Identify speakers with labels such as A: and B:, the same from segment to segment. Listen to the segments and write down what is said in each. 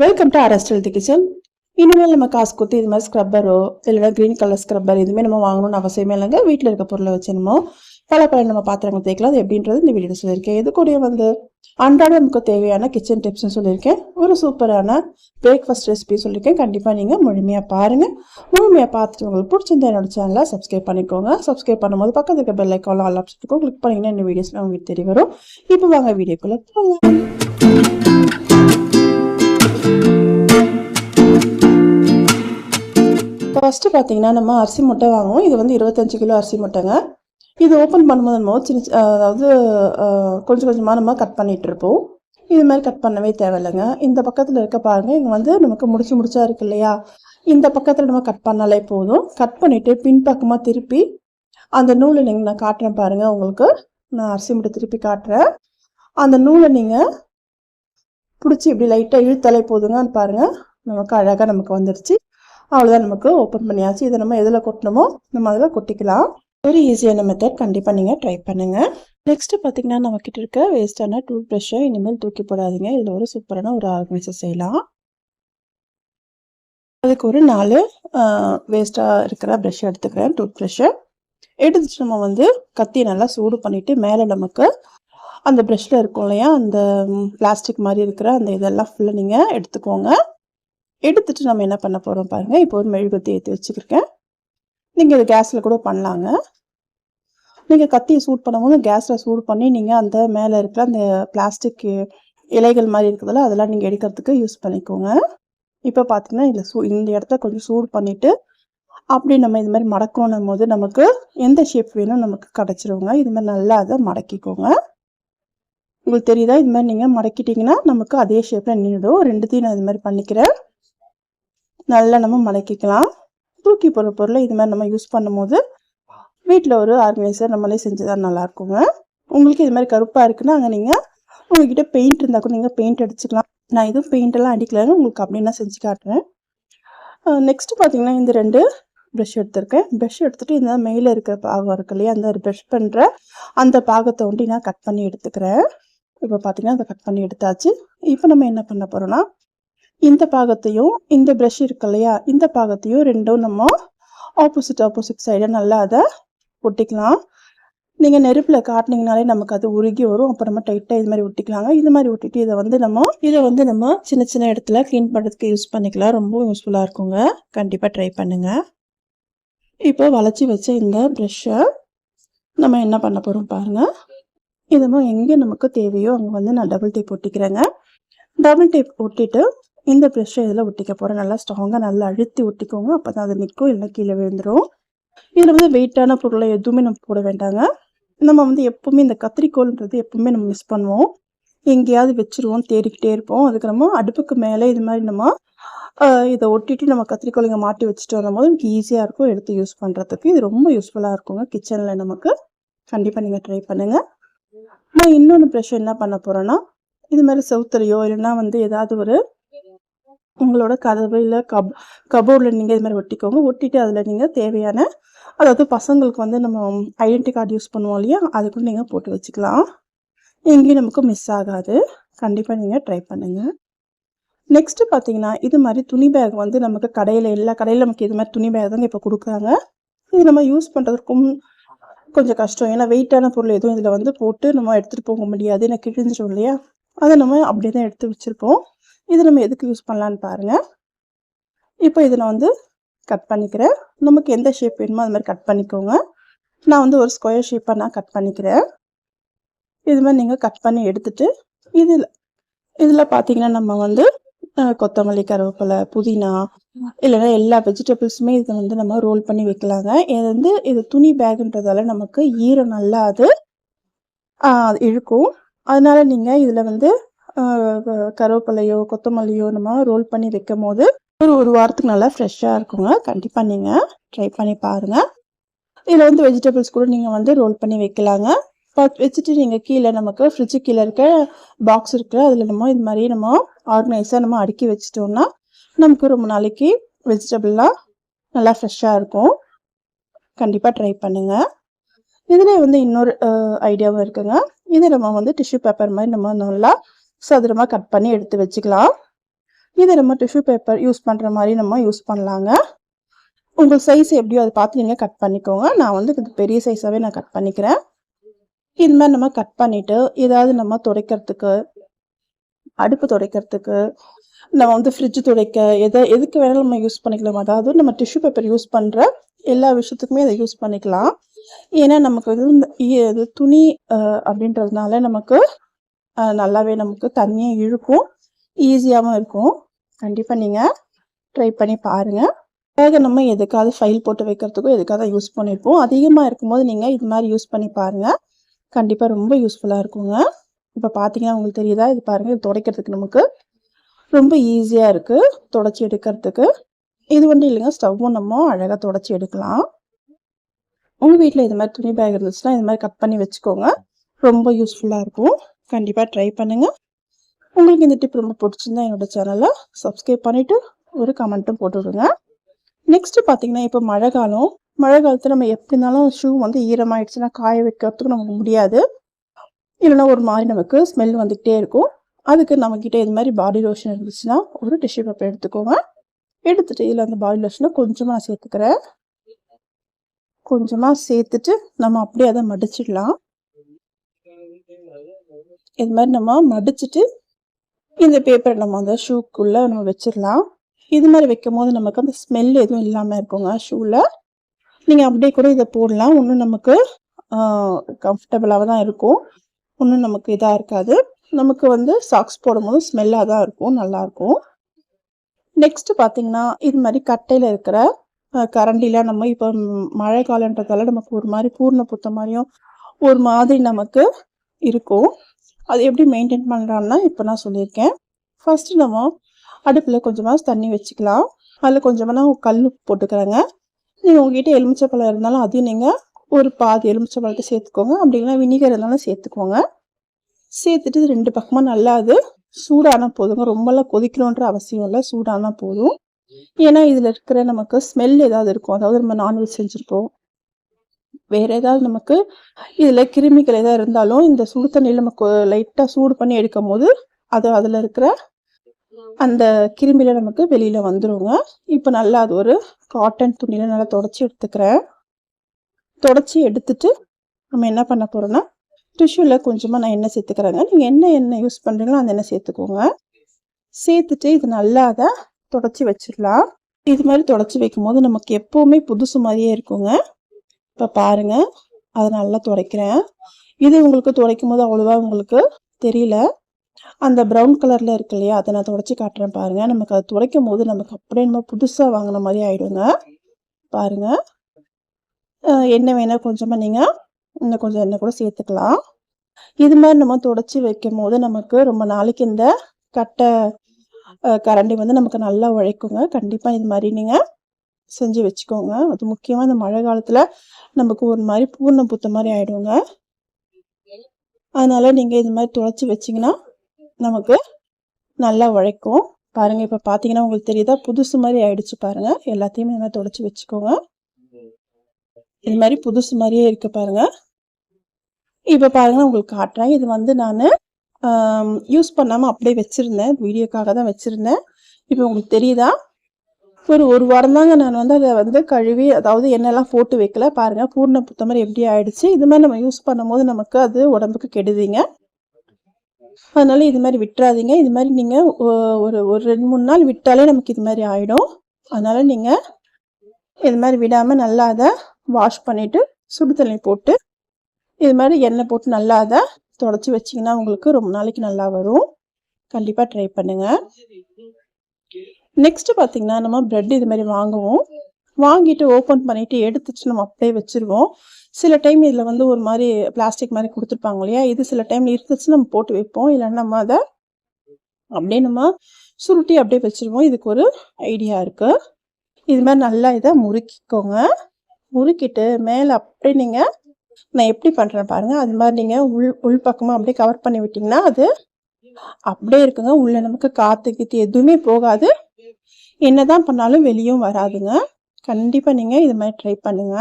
A: Welcome to அரஸ்டல் the kitchen இனிமேல் நம்ம காசு கொடுத்து இது மாதிரி ஸ்க்ரப்பரோ இல்லைன்னா க்ரீன் கலர் ஸ்க்ரப்பர் இதுவுமே நம்ம வாங்கணும்னு அவசியமே இல்லைங்க. வீட்டில் இருக்க பொருளை வச்சு நம்ம பல பல நம்ம பாத்திரங்கள் தேய்க்கலாம். அது எப்படின்றது இந்த வீடியோ சொல்லியிருக்கேன். இது கூட வந்து அன்றாட நமக்கு தேவையான கிச்சன் டிப்ஸ்னு சொல்லியிருக்கேன். ஒரு சூப்பரான பிரேக்ஃபாஸ்ட் ரெசிபி சொல்லியிருக்கேன். கண்டிப்பாக நீங்கள் முழுமையாக பாருங்கள் முழுமையாக பார்த்துட்டு உங்களுக்கு பிடிச்சிருந்தா என்னோட சேனலை சப்ஸ்கிரைப் பண்ணிக்கோங்க. சப்ஸ்கிரைப் பண்ணும்போது பக்கத்து இருக்க பெல் ஐக்கான் ஆல் ஆப்ஷனுக்கும் கிளிக் பண்ணிங்கன்னா இந்த வீடியோஸ்லாம் உங்களுக்கு தெரிய வரும். இப்போ வாங்க வீடியோக்குள்ளே போகலாம். ஃபஸ்ட்டு பார்த்தீங்கன்னா நம்ம அரிசி முட்டை வாங்குவோம். இது வந்து இருபத்தஞ்சி கிலோ அரிசி முட்டைங்க. இது ஓப்பன் பண்ணும்போது நம்ம சின்ன அதாவது கொஞ்சம் கொஞ்சமாக நம்ம கட் பண்ணிகிட்டு இருப்போம். இது மாதிரி கட் பண்ணவே தேவையில்லைங்க. இந்த பக்கத்தில் இருக்க பாருங்கள் இங்கே வந்து நமக்கு முடிச்சு முடிச்சா இருக்கு இல்லையா? இந்த பக்கத்தில் நம்ம கட் பண்ணாலே போதும். கட் பண்ணிவிட்டு பின்பக்கமாக திருப்பி அந்த நூலை நீங்கள் நான் காட்டுறேன் பாருங்கள் உங்களுக்கு. நான் அரிசி முட்டை திருப்பி காட்டுறேன். அந்த நூலை நீங்கள் பிடிச்சி இப்படி லைட்டாக இழுத்தாலே போதுங்க பாருங்கள் நமக்கு அழகாக நமக்கு வந்துடுச்சு அவ்வளோதான் நமக்கு ஓப்பன் பண்ணியாச்சு. இதை நம்ம எதில் கொட்டணுமோ நம்ம அதில் கொட்டிக்கலாம். ஒரு ஈஸியான மெத்தட் கண்டிப்பாக நீங்கள் ட்ரை பண்ணுங்கள் நெக்ஸ்ட்டு பார்த்தீங்கன்னா நம்மக்கிட்ட இருக்க வேஸ்ட்டான டூத் ப்ரஷ்ஷை இனிமேல் தூக்கி போடாதீங்க. இதில் ஒரு சூப்பரான ஒரு ஆர்கனைசர் செய்யலாம். அதுக்கு ஒரு நாலு வேஸ்ட்டாக இருக்கிற ப்ரெஷ்ஷை எடுத்துக்கிறேன். டூத் ப்ரெஷ்ஷை எடுத்துட்டு நம்ம வந்து கத்தியை நல்லா சூடு பண்ணிவிட்டு மேலே நமக்கு அந்த ப்ரெஷ்ஷில் இருக்கும் இல்லையா? அந்த பிளாஸ்டிக் மாதிரி இருக்கிற அந்த இதெல்லாம் ஃபுல்லாக நீங்கள் எடுத்துக்கோங்க. எடுத்துட்டு நம்ம என்ன பண்ண போகிறோம் பாருங்கள் இப்போ ஒரு மெழுகுத்தி ஏற்றி வச்சுருக்கேன். நீங்கள் இது கேஸில் கூட பண்ணலாங்க. நீங்கள் கத்தியை சூட் பண்ணும்போது கேஸில் சூடு பண்ணி நீங்கள் அந்த மேலே இருக்கிற அந்த பிளாஸ்டிக் இலைகள் மாதிரி இருக்குதுல்ல அதெல்லாம் நீங்கள் எடுக்கிறதுக்கு யூஸ் பண்ணிக்கோங்க. இப்போ பார்த்தீங்கன்னா இதில் சூ இந்த இடத்த கொஞ்சம் சூடு பண்ணிவிட்டு அப்படி நம்ம இது மாதிரி மடக்கணும் போது நமக்கு எந்த ஷேப் வேணும் நமக்கு கிடச்சிருவோங்க இது மாதிரி நல்லா அதை மடக்கிக்கோங்க. உங்களுக்கு தெரியுதா? இது மாதிரி நீங்கள் மடக்கிட்டீங்கன்னா நமக்கு அதே ஷேப்பில் நின்றுடும். ரெண்டுத்தையும் நான் இது மாதிரி பண்ணிக்கிறேன். நல்லா நம்ம மடக்கிக்கலாம். தூக்கி போகிற பொருளை இது மாதிரி நம்ம யூஸ் பண்ணும்போது வீட்டில் ஒரு ஆர்கனைசர் நம்மளே செஞ்சுதான் நல்லா இருக்குங்க உங்களுக்கு இது மாதிரி கருப்பாக இருக்குன்னா அங்கே நீங்கள் உங்ககிட்ட பெயிண்ட் இருந்தால் கூட நீங்கள் பெயிண்ட் அடிச்சுக்கலாம். நான் எதுவும் பெயிண்டெல்லாம் அடிக்கலன்னு அடிக்கலைன்னு உங்களுக்கு அப்படின்னு நான் செஞ்சு காட்டுறேன். நெக்ஸ்ட்டு பார்த்தீங்கன்னா இந்த ரெண்டு ப்ரஷ் எடுத்திருக்கேன். ப்ரஷ் எடுத்துகிட்டு இந்த மேலே இருக்கிற பாகம் இருக்கு இல்லையா அந்த ப்ரஷ் பண்ணுற அந்த பாகத்தை ஒண்டி நான் கட் பண்ணி எடுத்துக்கிறேன். இப்போ பார்த்தீங்கன்னா அதை கட் பண்ணி எடுத்தாச்சு. இப்போ நம்ம என்ன பண்ண போகிறோம்னா இந்த பாகத்தையும் இந்த ப்ரஷ் இருக்கு இல்லையா? இந்த பாகத்தையும் ரெண்டும் நம்ம ஆப்போசிட் ஆப்போசிட் சைடாக நல்லா அதை ஒட்டிக்கலாம். நீங்கள் நெருப்பில் காட்டினீங்கனாலே நமக்கு அது உருகி வரும். அப்புறமா டைட்டாக இது மாதிரி ஒட்டிக்கலாங்க. இது மாதிரி ஒட்டிட்டு இதை வந்து நம்ம இதை வந்து நம்ம சின்ன சின்ன இடத்துல க்ளீன் பண்ணுறதுக்கு யூஸ் பண்ணிக்கலாம். ரொம்ப யூஸ்ஃபுல்லாக இருக்குங்க. கண்டிப்பாக ட்ரை பண்ணுங்கள் இப்போ வளைச்சி வச்ச இந்த ப்ரெஷ்ஷை நம்ம என்ன பண்ண போகிறோம் பாருங்கள் இதுமோ எங்கே நமக்கு தேவையோ அங்கே வந்து நான் டபுள் டேப் ஒட்டிக்கிறேங்க. டபுள் டேப் ஒட்டிட்டு இந்த ப்ரெஷ்ஷை இதில் ஒட்டிக்க போகிறேன் நல்லா ஸ்ட்ராங்காக நல்லா அழுத்தி ஒட்டிக்கோங்க. அப்போ தான் அது நிற்கும் இல்லை கீழே விழுந்துடும் இதில் வந்து வெயிட்டான பொருளை எதுவுமே நம்ம போட வேண்டாங்க. நம்ம வந்து எப்பவுமே இந்த கத்திரிக்கோல்ன்றது எப்பவுமே நம்ம மிஸ் பண்ணுவோம். எங்கேயாவது வச்சிருவோம் தேடிக்கிட்டே இருப்போம். அதுக்கு நம்ம அடுப்புக்கு மேலே இது மாதிரி நம்ம இதை ஒட்டிட்டு நம்ம கத்திரிக்கோல் இங்கே மாட்டி வச்சுட்டு வரும்போது நமக்கு ஈஸியாக இருக்கும் எடுத்து யூஸ் பண்ணுறதுக்கு இது ரொம்ப யூஸ்ஃபுல்லாக இருக்குங்க கிச்சனில் நமக்கு. கண்டிப்பாக நீங்கள் ட்ரை பண்ணுங்கள் நான் இன்னொன்று ப்ரெஷ் என்ன பண்ண போகிறேன்னா இது மாதிரி செவுத்துலையோ இல்லைன்னா வந்து ஏதாவது ஒரு உங்களோட கதவு இல்லை கப் கபோர்டில் நீங்கள் இது மாதிரி ஒட்டிக்கோங்க. ஒட்டிட்டு அதில் நீங்கள் தேவையான அதாவது பசங்களுக்கு வந்து நம்ம ஐடென்டி கார்டு யூஸ் பண்ணுவோம் இல்லையா? அதுக்கும் நீங்கள் போட்டு வச்சுக்கலாம். எங்கேயும் நமக்கு மிஸ் ஆகாது. கண்டிப்பாக நீங்கள் ட்ரை பண்ணுங்கள் நெக்ஸ்ட்டு பார்த்தீங்கன்னா இது மாதிரி துணி பேக் வந்து நமக்கு கடையில் எல்லா கடையில் நமக்கு இது மாதிரி துணி பேக் தாங்க இப்போ கொடுக்குறாங்க. இது நம்ம யூஸ் பண்ணுறதுக்கும் கொஞ்சம் கஷ்டம். ஏன்னா வெயிட்டான பொருள் எதுவும் இதில் வந்து போட்டு நம்ம எடுத்துகிட்டு போக முடியாது. ஏன்னா கிழிஞ்சிடும் இல்லையா? அதை நம்ம அப்படியே தான் எடுத்து வச்சுருப்போம். இது நம்ம எதுக்கு யூஸ் பண்ணலான்னு பாருங்கள் இப்போ இதை நான் வந்து கட் பண்ணிக்கிறேன். நமக்கு எந்த ஷேப் வேணுமோ அது மாதிரி கட் பண்ணிக்கோங்க. நான் வந்து ஒரு ஸ்கொயர் ஷேப்பாக நான் கட் பண்ணிக்கிறேன். இது மாதிரி நீங்கள் கட் பண்ணி எடுத்துட்டு இதில் இதில் பார்த்தீங்கன்னா நம்ம வந்து கொத்தமல்லி கருவேப்பிலை புதினா இல்லைன்னா எல்லா வெஜிடபிள்ஸுமே இதை வந்து நம்ம ரோல் பண்ணி வைக்கலாங்க. இது வந்து இது துணி பேகுன்றதால நமக்கு ஈரம் நல்லா அது இழுக்கும். அதனால நீங்கள் இதில் வந்து கருவேப்பிலையோ கொத்தமல்லியோ நம்ம ரோல் பண்ணி வைக்கும் போது ஒரு ஒரு வாரத்துக்கு நல்லா ஃப்ரெஷ்ஷாக இருக்குங்க. கண்டிப்பாக நீங்கள் ட்ரை பண்ணி பாருங்கள் இதில் வந்து வெஜிடபிள்ஸ் கூட நீங்கள் வந்து ரோல் பண்ணி வைக்கலாங்க. பட் வச்சுட்டு நீங்கள் கீழே நமக்கு ஃப்ரிட்ஜு கீழே இருக்க பாக்ஸ் இருக்குது அதில் நம்ம இது மாதிரி நம்ம ஆர்கனைஸாக நம்ம அடுக்கி வச்சிட்டோம்னா நமக்கு ரொம்ப நாளைக்கு வெஜிடபிள்லாம் நல்லா ஃப்ரெஷ்ஷாக இருக்கும். கண்டிப்பாக ட்ரை பண்ணுங்கள் இதில் வந்து இன்னொரு ஐடியாவும் இருக்குங்க. இது நம்ம வந்து டிஷ்யூ பேப்பர் மாதிரி நம்ம நல்லா சதுரமாக கட் பண்ணி எடுத்து வச்சுக்கலாம். இதை நம்ம டிஷ்யூ பேப்பர் யூஸ் பண்ணுற மாதிரி நம்ம யூஸ் பண்ணலாங்க. உங்கள் சைஸ் எப்படியோ அதை பார்த்து நீங்கள் கட் பண்ணிக்கோங்க. நான் வந்து இது பெரிய சைஸாகவே நான் கட் பண்ணிக்கிறேன். இது மாதிரி நம்ம கட் பண்ணிவிட்டு ஏதாவது நம்ம துடைக்கிறதுக்கு அடுப்பு துடைக்கிறதுக்கு நம்ம வந்து ஃப்ரிட்ஜ் துடைக்க எதை எதுக்கு வேணாலும் நம்ம யூஸ் பண்ணிக்கலாம். அதாவது நம்ம டிஷ்யூ பேப்பர் யூஸ் பண்ணுற எல்லா விஷயத்துக்குமே அதை யூஸ் பண்ணிக்கலாம். ஏன்னா நமக்கு வந்து இந்த இது துணி அப்படின்றதுனால நமக்கு நல்லாவே நமக்கு தண்ணியை இழுக்கும். ஈஸியாகவும் இருக்கும். கண்டிப்பாக நீங்கள் ட்ரை பண்ணி பாருங்கள் வேக நம்ம எதுக்காவது ஃபைல் போட்டு வைக்கிறதுக்கும் எதுக்காவது யூஸ் பண்ணியிருப்போம் அதிகமாக இருக்கும்போது நீங்கள் இது மாதிரி யூஸ் பண்ணி பாருங்கள் கண்டிப்பாக ரொம்ப யூஸ்ஃபுல்லாக இருக்குங்க. இப்போ பார்த்தீங்கன்னா உங்களுக்கு தெரியுதா? இது பாருங்கள் இது துடைக்கிறதுக்கு நமக்கு ரொம்ப ஈஸியாக இருக்குது தொடச்சி எடுக்கிறதுக்கு. இது வந்து இல்லைங்க ஸ்டவ்வும் நம்ம அழகாக தொடச்சி எடுக்கலாம். உங்கள் வீட்டில் இது மாதிரி துணி பேக் இருந்துச்சுன்னா இது மாதிரி கட் பண்ணி வச்சுக்கோங்க. ரொம்ப யூஸ்ஃபுல்லாக இருக்கும். கண்டிப்பாக ட்ரை பண்ணுங்கள் உங்களுக்கு இந்த டிப் ரொம்ப பிடிச்சிருந்தா என்னோடய சேனலை சப்ஸ்கிரைப் பண்ணிவிட்டு ஒரு கமெண்ட்டும் போட்டு விடுங்க பார்த்தீங்கன்னா இப்போ மழை காலம். மழை காலத்தில் நம்ம எப்படி இருந்தாலும் ஷூ வந்து ஈரமாயிடுச்சுன்னா காய வைக்கிறதுக்கு நமக்கு முடியாது. இல்லைன்னா ஒரு மாதிரி நமக்கு ஸ்மெல் வந்துக்கிட்டே இருக்கும். அதுக்கு நம்மக்கிட்ட இது மாதிரி பாடி லோஷன் இருந்துச்சுன்னா ஒரு டிஷ்யூ பேப்பர் எடுத்துக்கோங்க. எடுத்துகிட்டு இதில் அந்த பாடி லோஷனை கொஞ்சமாக நான் சேர்த்துக்கிறேன். கொஞ்சமாக சேர்த்துட்டு நம்ம அப்படியே அதை மடிச்சிடலாம். இது மாதிரி நம்ம மடிச்சுட்டு இந்த பேப்பரை நம்ம அந்த ஷூக்குள்ளே நம்ம வச்சிடலாம். இது மாதிரி வைக்கும் போது நமக்கு அந்த ஸ்மெல் எதுவும் இல்லாமல் இருக்குங்க. ஷூவில் நீங்கள் அப்படியே கூட இதை போடலாம். ஒன்றும் நமக்கு கம்ஃபர்டபுளாக தான் இருக்கும். ஒன்றும் நமக்கு இதாக இருக்காது. நமக்கு வந்து சாக்ஸ் போடும்போது ஸ்மெல்லாக தான் இருக்கும். நல்லாயிருக்கும் நெக்ஸ்ட்டு பார்த்தீங்கன்னா இது மாதிரி கட்டையில் இருக்கிற கரண்டிலாம் நம்ம இப்போ மழை காலன்றதால நமக்கு ஒரு மாதிரி பூர்ண புத்த மாதிரியும் ஒரு மாதிரி நமக்கு இருக்கும். அது எப்படி மெயின்டைன் பண்ணுறான்னா இப்போ நான் சொல்லியிருக்கேன். ஃபர்ஸ்ட் நம்ம அடுப்பில் கொஞ்சமாக தண்ணி வச்சுக்கலாம். அதில் கொஞ்சமாக நான் கல் போட்டுக்கிறேங்க. நீங்கள் உங்ககிட்ட எலுமிச்சப்பழம் இருந்தாலும் அதையும் நீங்கள் ஒரு பாதி எலுமிச்சப்பழத்தை சேர்த்துக்கோங்க. அப்படி இல்லைன்னா வினிகர் இருந்தாலும் சேர்த்துக்கோங்க. சேர்த்துட்டு இது ரெண்டு பக்கமாக நல்லா அது சூடானா போதுங்க. ரொம்பலாம் கொதிக்கணுன்ற அவசியம் இல்லை. சூடானா போதும். ஏன்னா இதில் இருக்கிற நமக்கு ஸ்மெல் ஏதாவது இருக்கும். அதாவது நம்ம நான்வெஜ் செஞ்சுருப்போம். வேற ஏதாவது நமக்கு இதில் கிருமிகள் எதாவது இருந்தாலும் இந்த சுடு தண்ணியில் நமக்கு லைட்டாக சூடு பண்ணி எடுக்கும் போது அது அதில் இருக்கிற அந்த கிருமியில நமக்கு வெளியில வந்துருங்க. இப்போ நல்லா அது ஒரு காட்டன் துணியில நல்லா தொடச்சி எடுத்துக்கிறேன். தொடச்சி எடுத்துட்டு நம்ம என்ன பண்ண போறோம்னா டிஷ்யூல கொஞ்சமா நான் எண்ணெய் சேர்த்துக்கிறேங்க. நீங்க என்ன எண்ணெய் யூஸ் பண்றீங்களோ அந்த எண்ணெய் சேர்த்துக்கோங்க. சேர்த்துட்டு இது நல்லா அதை தொடச்சி வச்சிடலாம். இது மாதிரி தொடச்சி வைக்கும் போது நமக்கு எப்பவுமே புதுசு மாதிரியே இருக்குங்க. இப்போ பாருங்க. அதை நல்லா துடைக்கிறேன். இது உங்களுக்கு துடைக்கும் போது அவ்வளோவா உங்களுக்கு தெரியல. அந்த ப்ரௌன் கலரில் இருக்கு இல்லையா? அதை நான் துடைச்சி காட்டுறேன் பாருங்கள் நமக்கு அதை துடைக்கும் போது நமக்கு அப்படியே நம்ம புதுசாக வாங்கின மாதிரி ஆகிடுங்க பாருங்க. எண்ணெய் வேணால் கொஞ்சமாக நீங்கள் இன்னும் கொஞ்சம் எண்ணெய் கூட சேர்த்துக்கலாம். இது மாதிரி நம்ம துடைச்சி வைக்கும் போது நமக்கு ரொம்ப நாளைக்கு இந்த கட்டை கரண்டி வந்து நமக்கு நல்லா உழைக்குங்க. கண்டிப்பாக இது மாதிரி நீங்கள் செஞ்சு வச்சுக்கோங்க. அது முக்கியமாக இந்த மழை காலத்தில் நமக்கு ஒரு மாதிரி பூர்ண புத்த மாதிரி ஆயிடுங்க. அதனால் நீங்கள் இது மாதிரி துளைச்சி வச்சீங்கன்னா நமக்கு நல்லா உழைக்கும். பாருங்கள் இப்போ பார்த்தீங்கன்னா உங்களுக்கு தெரியுதா? புதுசு மாதிரி ஆயிடுச்சு பாருங்கள் எல்லாத்தையுமே இந்த மாதிரி துளைச்சி வச்சுக்கோங்க. இது மாதிரி புதுசு மாதிரியே இருக்கு பாருங்கள் இப்போ பாருங்கள் உங்களுக்கு காட்டுறேன். இது வந்து நான் யூஸ் பண்ணாமல் அப்படியே வச்சுருந்தேன். வீடியோக்காக தான் வச்சுருந்தேன். இப்போ உங்களுக்கு தெரியுதா? ஒரு ஒரு வாரம் தாங்க நான் வந்து அதை வந்து கழுவி அதாவது எண்ணெய்லாம் போட்டு வைக்கல. பாருங்கள் பூர்ண புத்த எப்படி ஆயிடுச்சு. இது மாதிரி நம்ம யூஸ் பண்ணும்போது நமக்கு அது உடம்புக்கு கெடுதிங்க. அதனால் இது மாதிரி விட்டுறாதீங்க. இது மாதிரி நீங்கள் ஒரு ஒரு ரெண்டு மூணு நாள் விட்டாலே நமக்கு இது மாதிரி ஆகிடும் அதனால் நீங்கள் இது மாதிரி விடாமல் நல்லா அதை வாஷ் பண்ணிவிட்டு சுடு தண்ணி போட்டு இது மாதிரி எண்ணெய் போட்டு நல்லா அதை தொடச்சி வச்சீங்கன்னா உங்களுக்கு ரொம்ப நாளைக்கு நல்லா வரும். கண்டிப்பாக ட்ரை பண்ணுங்கள் நெக்ஸ்ட் பார்த்தீங்கன்னா நம்ம பிரெட் இது மாதிரி வாங்குவோம். வாங்கிட்டு ஓப்பன் பண்ணிட்டு எடுத்துட்டு நம்ம அப்படியே வச்சிருவோம். சில டைம் இதில் வந்து ஒரு மாதிரி பிளாஸ்டிக் மாதிரி கொடுத்துருப்பாங்க இல்லையா? இது சில டைம் இருந்துச்சு நம்ம போட்டு வைப்போம். இல்லைன்னா நம்ம அதை அப்படியே நம்ம சுருட்டி அப்படியே வச்சிருவோம். இதுக்கு ஒரு ஐடியா இருக்கு. இது மாதிரி நல்லா இதை முறுக்கிக்கோங்க. முறுக்கிட்டு மேலே அப்படியே நீங்கள் நான் எப்படி பண்ணுறேன் பாருங்கள் அது மாதிரி நீங்கள் உள் உள் பக்கமாக அப்படியே கவர் பண்ணி விட்டிங்கன்னா அது அப்படியே இருக்குங்க. உள்ளே நமக்கு காற்று கீத்து எதுவுமே போகாது. என்னதான் பண்ணாலும் வெளியும் வராதுங்க. கண்டிப்பா நீங்க இது மாதிரி ட்ரை பண்ணுங்க.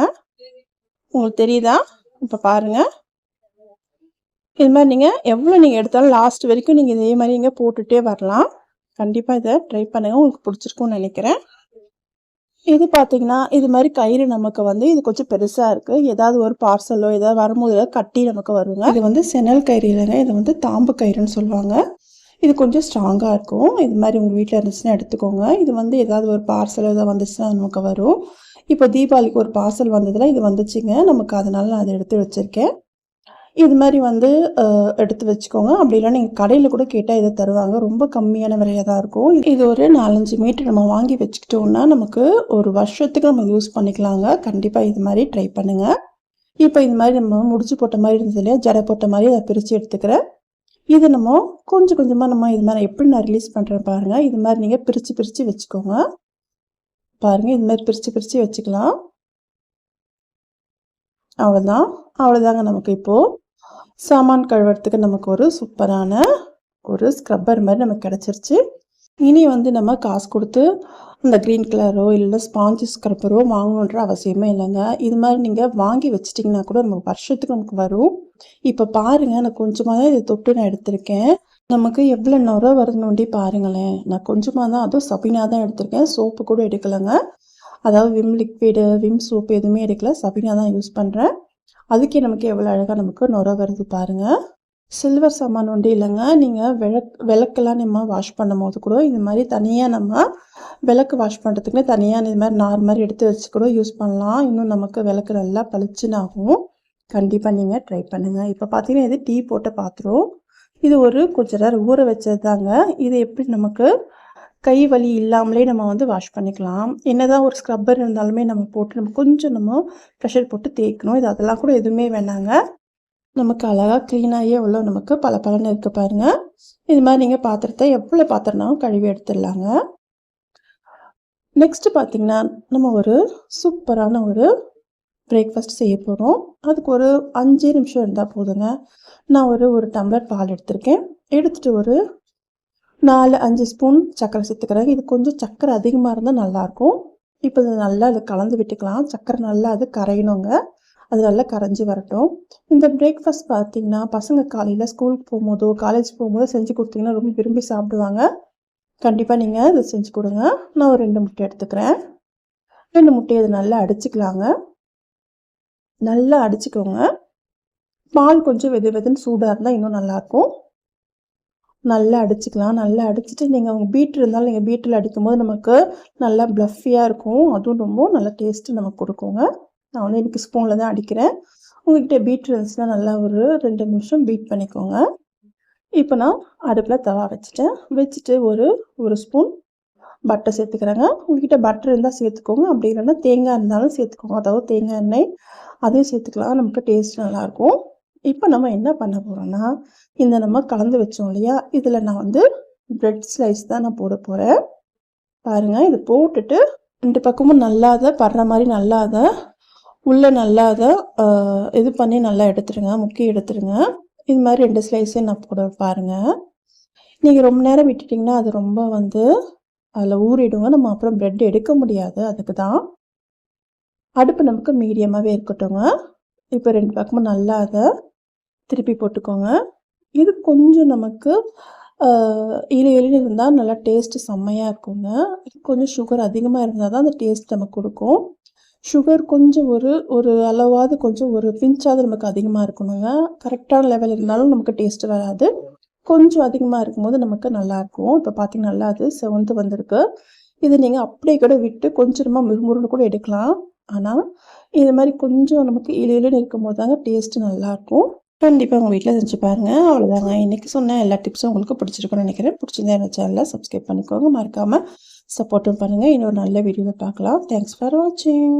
A: உங்களுக்கு தெரியுதா? இப்ப பாருங்க. இது மாதிரி நீங்க எவ்வளவு நீங்க எடுத்தாலும் லாஸ்ட் வரைக்கும் நீங்க இதே மாதிரி நீங்க போட்டுட்டே வரலாம். கண்டிப்பாக இதை ட்ரை பண்ணுங்கள் உங்களுக்கு பிடிச்சிருக்கும்னு நினைக்கிறேன். இது பார்த்தீங்கன்னா இது மாதிரி கயிறு நமக்கு வந்து இது கொஞ்சம் பெருசாக இருக்குது ஏதாவது ஒரு பார்சலோ ஏதாவது வரும்போது கட்டி நமக்கு வருங்க. இது வந்து செனல் கயிறு இல்லைங்க. இது வந்து தாம்பு கயிறுன்னு சொல்லுவாங்க. இது கொஞ்சம் ஸ்ட்ராங்காக இருக்கும். இது மாதிரி உங்கள் வீட்டில் இருந்துச்சுன்னா எடுத்துக்கோங்க. இது வந்து ஏதாவது ஒரு பார்சல் எதாவது வந்துச்சுன்னா நமக்கு வரும். இப்போ தீபாவளிக்கு ஒரு பார்சல் வந்ததில் இது வந்துச்சுங்க. நமக்கு அதனால் நான் அதை எடுத்து வச்சுருக்கேன். இது மாதிரி வந்து எடுத்து வச்சுக்கோங்க. அப்படி இல்லை நீங்கள் கடையில் கூட கேட்டால் இதை தருவாங்க. ரொம்ப கம்மியான விலையாக தான் இருக்கும். இது ஒரு நாலஞ்சு மீட்டர் நம்ம வாங்கி வச்சுக்கிட்டோம்னா நமக்கு ஒரு வருஷத்துக்கு நம்ம யூஸ் பண்ணிக்கலாங்க. கண்டிப்பாக இது மாதிரி ட்ரை பண்ணுங்கள் இப்போ இது மாதிரி நம்ம முடிச்சு போட்ட மாதிரி இருந்தது இல்லையா? ஜடை போட்ட மாதிரி அதை பிரித்து எடுத்துக்கிறேன். இது நம்ம கொஞ்சம் கொஞ்சமாக நம்ம இது மாதிரி எப்படி நான் ரிலீஸ் பண்ணுறேன் பாருங்கள் இது மாதிரி நீங்கள் பிரித்து பிரித்து வச்சுக்கோங்க. பாருங்கள் இது மாதிரி பிரித்து பிரித்து வச்சுக்கலாம். அவ்வளோதான் அவ்வளோதாங்க நமக்கு இப்போது சாமான் கழுவுறதுக்கு நமக்கு ஒரு சூப்பரான ஒரு ஸ்க்ரப்பர் மாதிரி நமக்கு கிடச்சிருச்சு. இனி வந்து நம்ம காசு கொடுத்து அந்த க்ரீன் கலரோ இல்லை ஸ்பாஞ்சு ஸ்க்ரப்பரோ வாங்கணுன்ற அவசியமே இல்லைங்க. இது மாதிரி நீங்கள் வாங்கி வச்சிட்டிங்கன்னா கூட நமக்கு வருஷத்துக்கு நமக்கு வரும். இப்போ பாருங்கள் நான் கொஞ்சமாக தான் இதை தொட்டு நான் எடுத்திருக்கேன். நமக்கு எவ்வளோ நுர வருதுன்னு பாருங்களேன். நான் கொஞ்சமாக தான் அதுவும் சபினா தான் எடுத்திருக்கேன். சோப்பு கூட எடுக்கலைங்க. அதாவது விம் லிக்விடு விம் சோப்பு எதுவுமே எடுக்கல. சபினா தான் யூஸ் பண்ணுறேன் அதுக்கே நமக்கு எவ்வளோ அழகாக நமக்கு நுர வருது பாருங்கள் சில்வர் சாமான் ஒன்றும் இல்லைங்க. நீங்கள் விளக் விளக்கெல்லாம் நம்ம வாஷ் பண்ணும் போது கூட இது மாதிரி தனியாக நம்ம விளக்கு வாஷ் பண்ணுறதுக்குன்னு தனியாக இது மாதிரி நார் மாதிரி எடுத்து வச்சு கூட யூஸ் பண்ணலாம். இன்னும் நமக்கு விளக்கு நல்லா பளிச்சுன்னு ஆகும். கண்டிப்பாக நீங்கள் ட்ரை பண்ணுங்கள் இப்போ பார்த்தீங்கன்னா இது டீ போட்ட பாத்திரம். இது ஒரு கொஞ்ச நேரம் ஊற வச்சது தாங்க இது எப்படி நமக்கு கை வலி இல்லாமலே நம்ம வந்து வாஷ் பண்ணிக்கலாம். என்னதான் ஒரு ஸ்க்ரப்பர் இருந்தாலுமே நம்ம போட்டு நம்ம கொஞ்சம் நம்ம ப்ரெஷர் போட்டு தேய்க்கணும். இது அதெல்லாம் கூட எதுவுமே வேணாங்க. நமக்கு அழகாக க்ளீனாகி எவ்வளோ நமக்கு பல பலன்னு இருக்க பாருங்க. இது மாதிரி நீங்கள் பாத்திரத்தை எவ்வளோ பாத்திரம்னாலும் கழுவி எடுத்துடலாங்க. நெக்ஸ்ட்டு பார்த்தீங்கன்னா நம்ம ஒரு சூப்பரான ஒரு பிரேக்ஃபாஸ்ட் செய்ய போகிறோம் அதுக்கு ஒரு அஞ்சு நிமிஷம் இருந்தால் போதுங்க. நான் ஒரு ஒரு டம்ளர் பால் எடுத்திருக்கேன். எடுத்துகிட்டு ஒரு நாலு அஞ்சு ஸ்பூன் சர்க்கரை சேர்த்துக்கிறேன். இது கொஞ்சம் சர்க்கரை அதிகமாக இருந்தால் நல்லாயிருக்கும். இப்போ இது நல்லா அதை கலந்து விட்டுக்கலாம். சர்க்கரை நல்லா அது கரையணுங்க. அது நல்லா கரைஞ்சி வரட்டும். இந்த பிரேக்ஃபாஸ்ட் பார்த்தீங்கன்னா பசங்க காலையில் ஸ்கூலுக்கு போகும்போதோ காலேஜ் போகும்போதோ செஞ்சு கொடுத்தீங்கன்னா ரொம்ப விரும்பி சாப்பிடுவாங்க. கண்டிப்பாக நீங்கள் இதை செஞ்சு கொடுங்க. நான் ஒரு ரெண்டு முட்டை எடுத்துக்கிறேன். ரெண்டு முட்டையை இதை நல்லா அடிச்சுக்கலாங்க. நல்லா அடிச்சுக்கோங்க. பால் கொஞ்சம் வெது வெதுன்னு சூடாக இருந்தால் இன்னும் நல்லாயிருக்கும் நல்லா அடிச்சுக்கலாம். நல்லா அடிச்சுட்டு நீங்கள் உங்கள் பீட் இருந்தாலும் நீங்கள் பீட்டில் அடிக்கும்போது நமக்கு நல்லா ப்ளஃபியாக இருக்கும். அதுவும் ரொம்ப நல்லா டேஸ்ட்டு நமக்கு கொடுக்குங்க. நான் வந்து எனக்கு ஸ்பூனில் தான் அடிக்கிறேன். உங்ககிட்ட பீட் இருந்துச்சுன்னா நல்லா ஒரு ரெண்டு நிமிஷம் பீட் பண்ணிக்கோங்க. இப்போ நான் அடுப்பில் தவா வச்சுட்டேன். வச்சுட்டு ஒரு ஒரு ஸ்பூன் பட்டர் சேர்த்துக்கிறாங்க. உங்ககிட்ட பட்டர் இருந்தால் சேர்த்துக்கோங்க. அப்படி இல்லைன்னா தேங்காய் இருந்தாலும் சேர்த்துக்கோங்க. அதாவது தேங்காய் எண்ணெய் அதையும் சேர்த்துக்கலாம். நமக்கு டேஸ்ட் நல்லாயிருக்கும். இப்போ நம்ம என்ன பண்ண போகிறோன்னா இந்த நம்ம கலந்து வச்சோம் இல்லையா? இதில் நான் வந்து பிரெட் ஸ்லைஸ் தான் நான் போட போகிறேன் பாருங்கள் இது போட்டுட்டு ரெண்டு பக்கமும் நல்லாத படுற மாதிரி நல்லாத உள்ளே நல்லாத அதை இது பண்ணி நல்லா எடுத்துருங்க. முக்கி எடுத்துருங்க. இது மாதிரி ரெண்டு ஸ்லைஸையும் நான் போட பாருங்கள் நீங்கள் ரொம்ப நேரம் விட்டுட்டிங்கன்னா அது ரொம்ப வந்து அதில் ஊறிடுவோம் நம்ம அப்புறம் ப்ரெட் எடுக்க முடியாது. அதுக்கு தான் அடுப்பு நமக்கு மீடியமாகவே இருக்கட்டுங்க. இப்போ ரெண்டு பக்கமும் நல்லா அதை திருப்பி போட்டுக்கோங்க. இது கொஞ்சம் நமக்கு ஆஹ், இழு இருந்தால் நல்லா டேஸ்ட்டு செம்மையாக இருக்குங்க. கொஞ்சம் சுகர் அதிகமாக இருந்தால் தான் அந்த டேஸ்ட் நமக்கு கொடுக்கும். சுகர் கொஞ்சம் ஒரு ஒரு அளவாவது கொஞ்சம் ஒரு பிஞ்சாவது நமக்கு அதிகமாக இருக்கணுங்க. கரெக்டான லெவல் இருந்தாலும் நமக்கு டேஸ்ட்டு வராது. கொஞ்சம் அதிகமாக இருக்கும்போது நமக்கு நல்லாயிருக்கும். இப்போ பார்த்தீங்கன்னா நல்லா அது செவந்து வந்திருக்கு. இது நீங்கள் அப்படியே கூட விட்டு கொஞ்சமாக முறுமுறுன்னு கூட எடுக்கலாம். ஆனால் இது மாதிரி கொஞ்சம் நமக்கு இலையிலன்னு இருக்கும்போது தாங்க டேஸ்ட்டு நல்லாயிருக்கும். கண்டிப்பாக உங்கள் வீட்டில் செஞ்சு பாருங்கள் அவ்வளோதாங்க இன்றைக்கி சொன்ன எல்லா டிப்ஸும் உங்களுக்கு பிடிச்சிருக்குன்னு நினைக்கிறேன். பிடிச்சிருந்தா என்னோட சேனலில் சப்ஸ்கிரைப் பண்ணிக்கோங்க. மறக்காமல் சப்போர்ட்டும் பண்ணுங்கள் இன்னொரு நல்ல வீடியோவில் பார்க்கலாம். தேங்க்ஸ் ஃபார் வாட்சிங்